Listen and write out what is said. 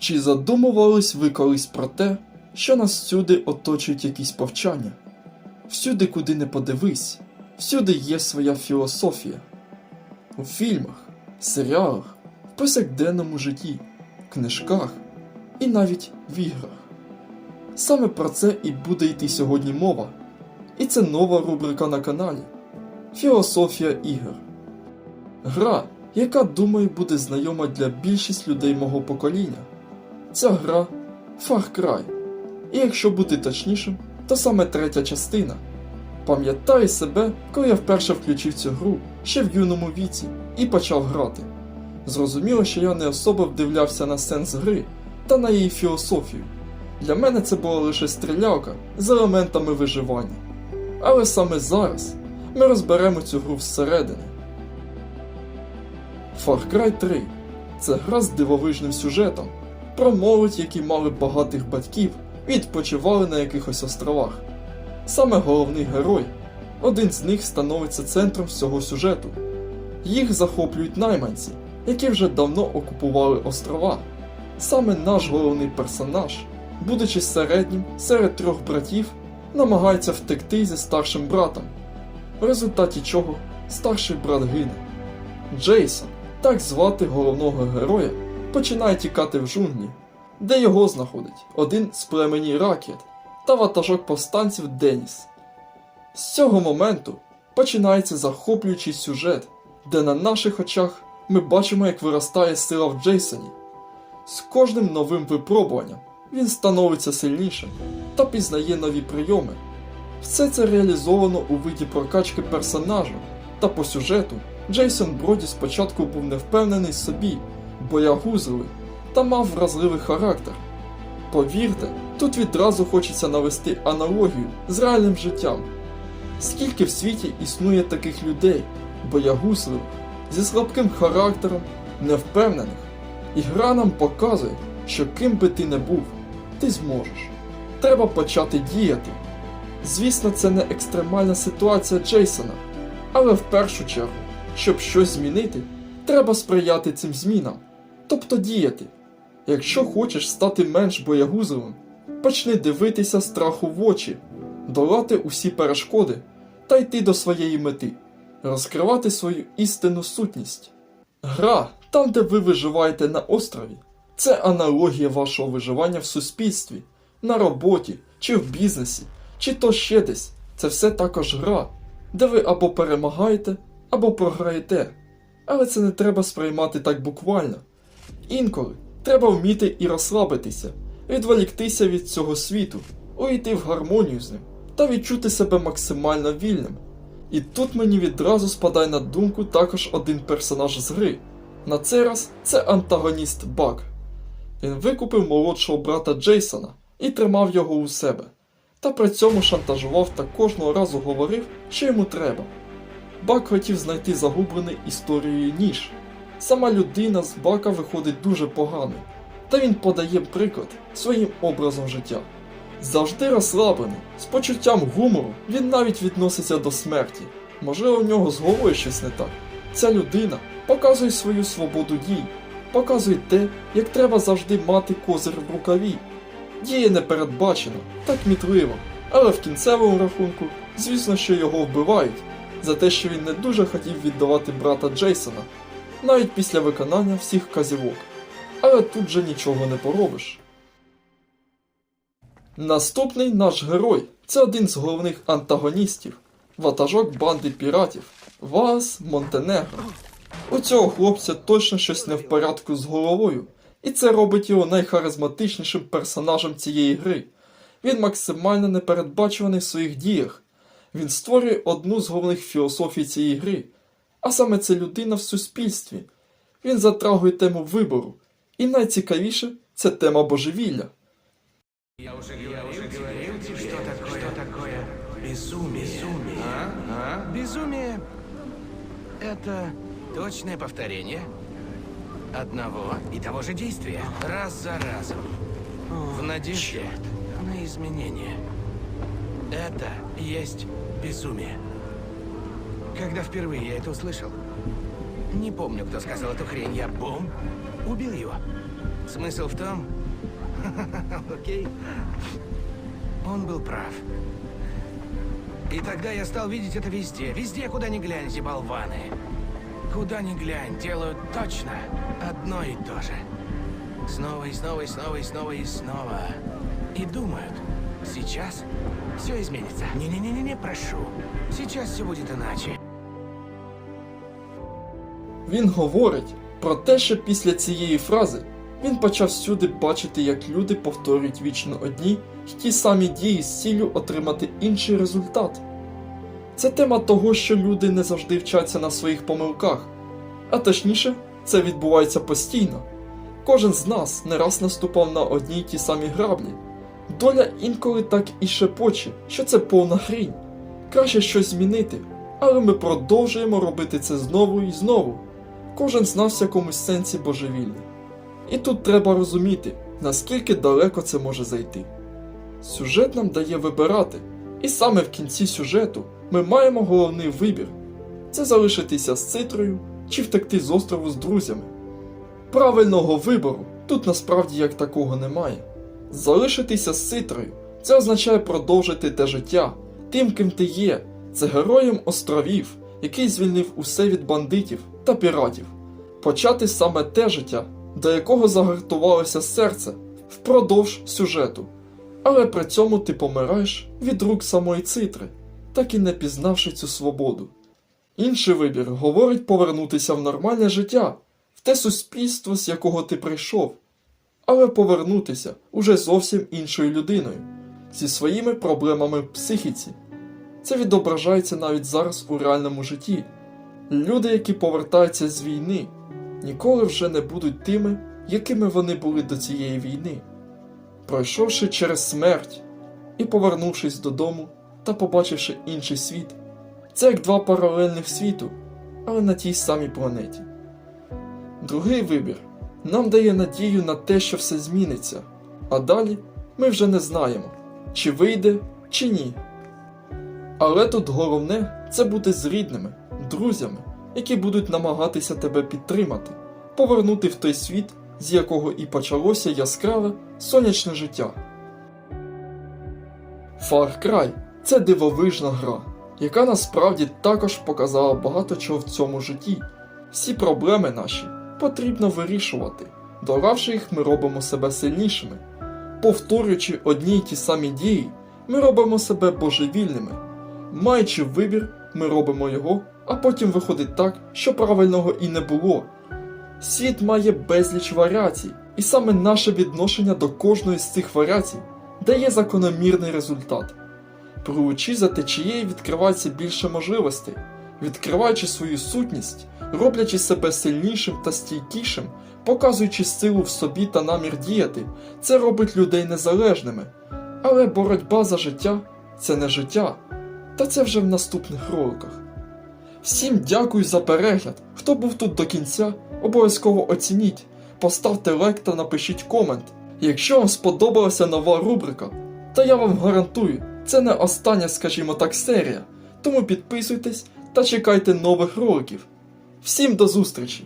Чи задумувались ви колись про те, що нас всюди оточують якісь повчання? Всюди, куди не подивись, всюди є своя філософія. У фільмах, серіалах, в повсякденному житті, книжках і навіть в іграх. Саме про це і буде йти сьогодні мова. І це нова рубрика на каналі Філософія ігор. Гра, яка, думаю, буде знайома для більшість людей мого покоління. Ця гра Far Cry. І якщо бути точнішим, то саме третя частина. Пам'ятаю себе, коли я вперше включив цю гру ще в юному віці і почав грати. Зрозуміло, що я не особо вдивлявся на сенс гри та на її філософію. Для мене це була лише стрілялка з елементами виживання. Але саме зараз ми розберемо цю гру всередини. Far Cry 3 це гра з дивовижним сюжетом про молодь, які мали багатих батьків відпочивали на якихось островах. Саме головний герой, один з них становиться центром всього сюжету. Їх захоплюють найманці, які вже давно окупували острова. Саме наш головний персонаж, будучи середнім серед трьох братів, намагається втекти зі старшим братом, в результаті чого старший брат гине. Джейсон, так звати головного героя, починає тікати в джунглі, де його знаходить один з племені Ракет та ватажок повстанців Деніс. З цього моменту починається захоплюючий сюжет, де на наших очах ми бачимо, як виростає сила в Джейсоні. З кожним новим випробуванням він становиться сильнішим та пізнає нові прийоми. Все це реалізовано у виді прокачки персонажу, та по сюжету Джейсон Броді спочатку був невпевнений собі, боягузливий та мав вразливий характер. Повірте, тут відразу хочеться навести аналогію з реальним життям. Скільки в світі існує таких людей, боягузливих, зі слабким характером, невпевнених, і гра нам показує, що ким би ти не був, ти зможеш. Треба почати діяти. Звісно, це не екстремальна ситуація Джейсона, але в першу чергу, щоб щось змінити, треба сприяти цим змінам, тобто діяти. Якщо хочеш стати менш боягузливим, почни дивитися страху в очі, долати усі перешкоди та йти до своєї мети, розкривати свою істинну сутність. Гра, там, де ви виживаєте на острові, це аналогія вашого виживання в суспільстві, на роботі чи в бізнесі, чи то ще десь. Це все також гра, де ви або перемагаєте, або програєте. Але це не треба сприймати так буквально. Інколи треба вміти і розслабитися, відволіктися від цього світу, увійти в гармонію з ним та відчути себе максимально вільним. І тут мені відразу спадає на думку також один персонаж з гри. На цей раз це антагоніст Бак. Він викупив молодшого брата Джейсона і тримав його у себе, та при цьому шантажував та кожного разу говорив, що йому треба. Бак хотів знайти загублений історією ніж. Сама людина з бака виходить дуже поганою, та він подає приклад своїм образом життя. Завжди розслаблений, з почуттям гумору, він навіть відноситься до смерті. Можливо, в нього з головою щось не так. Ця людина показує свою свободу дій, показує те, як треба завжди мати козир в рукаві. Діє непередбачено, так мітливо, але в кінцевому рахунку, звісно, що його вбивають за те, що він не дуже хотів віддавати брата Джейсона, навіть після виконання всіх вказівок. Але тут же нічого не поробиш. Наступний наш герой це один з головних антагоністів, ватажок банди піратів Вас Монтенегро. У цього хлопця точно щось не в порядку з головою, і це робить його найхаризматичнішим персонажем цієї гри. Він максимально непередбачуваний в своїх діях. Він створює одну з головних філософій цієї гри, а саме це людина в суспільстві. Він затрагує тему вибору, і найцікавіше це тема божевілля. Я что такое, что такое безумие. Безумие. Это точное повторение одного и того же действия раз за разом в надежде на изменения. Это есть безумие. Когда впервые я это услышал, не помню, кто сказал эту хрень, я бум, убил его. Смысл в том... Окей. Он был прав. И тогда я стал видеть это везде. Везде, куда ни глянь, эти болваны. Куда ни глянь, делают точно одно и то же. Снова и снова и снова и снова и снова. И думают, сейчас все изменится. Не-не-не-не, прошу. Сейчас все будет иначе. Він говорить про те, що після цієї фрази він почав всюди бачити, як люди повторюють вічно одні й ті самі дії з ціллю отримати інший результат. Це тема того, що люди не завжди вчаться на своїх помилках, а точніше, це відбувається постійно. Кожен з нас не раз наступав на одні й ті самі граблі. Доля інколи так і шепоче, що це повна хрінь. Краще щось змінити, але ми продовжуємо робити це знову і знову. Кожен з нас в якомусь сенсі божевільний. І тут треба розуміти, наскільки далеко це може зайти. Сюжет нам дає вибирати, і саме в кінці сюжету ми маємо головний вибір це залишитися з цитрою чи втекти з острову з друзями. Правильного вибору тут насправді як такого немає. Залишитися з цитрою це означає продовжити те життя, тим, ким ти є, це героєм островів, який звільнив усе від бандитів та піратів, почати саме те життя, до якого загартувалося серце впродовж сюжету. Але при цьому ти помираєш від рук самої цитри, так і не пізнавши цю свободу. Інший вибір говорить повернутися в нормальне життя, в те суспільство, з якого ти прийшов, але повернутися уже зовсім іншою людиною, зі своїми проблемами в психіці. Це відображається навіть зараз у реальному житті. Люди, які повертаються з війни, ніколи вже не будуть тими, якими вони були до цієї війни. Пройшовши через смерть і повернувшись додому та побачивши інший світ, це як два паралельних світу, але на тій самій планеті. Другий вибір нам дає надію на те, що все зміниться, а далі ми вже не знаємо, чи вийде, чи ні. Але тут головне це бути з рідними, друзями, які будуть намагатися тебе підтримати, повернути в той світ, з якого і почалося яскраве сонячне життя. Far Cry – це дивовижна гра, яка насправді також показала багато чого в цьому житті. Всі проблеми наші потрібно вирішувати. Долавши їх, ми робимо себе сильнішими. Повторюючи одні й ті самі дії, ми робимо себе божевільними. Маючи вибір, ми робимо його, а потім виходить так, що правильного і не було. Світ має безліч варіацій, і саме наше відношення до кожної з цих варіацій дає закономірний результат. Пливучи за течією відкривається більше можливостей, відкриваючи свою сутність, роблячи себе сильнішим та стійкішим, показуючи силу в собі та намір діяти, це робить людей незалежними. Але боротьба за життя це не життя. Та це вже в наступних роликах. Всім дякую за перегляд. Хто був тут до кінця, обов'язково оцініть, поставте лайк та напишіть комент. Якщо вам сподобалася нова рубрика, то я вам гарантую, це не остання, скажімо так, серія. Тому підписуйтесь та чекайте нових роликів. Всім до зустрічі!